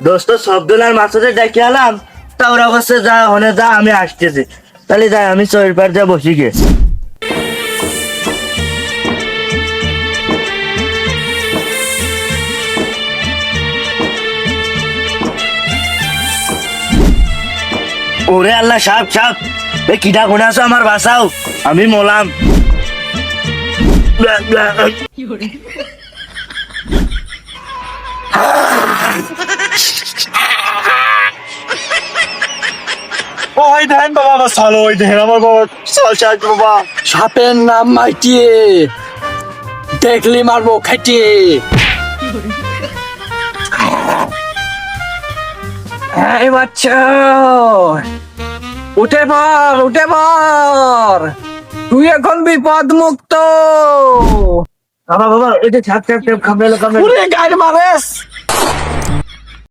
দোস্ত সবদুলার মাছতে ডেকে আলাম তা ওরা বলছে যা হনে যা, আমি আসতেছি। তাহলে যাই, আমি চোরের পার যা বসি গে। ওরে আল্লাহ, সাপ সাপ। এ কিটা কোনে আছো আমার বাসাও? আমি মলাম। ওই দেখেন বাবা আমার সালো ওই দেখেন আমার বাবা সাল বাবা। সাপের নাম মাইটিয়ে দেখলি মারবো খাইটিয়ে এই বাচ্চা উঠে পর উঠে পর তুই এখন বিপদ মুক্ত বাবা বাবা ওই যে ছাপ ছাপ ছাপ খামড়ালো খামড়ালো গাড়ি মারেস।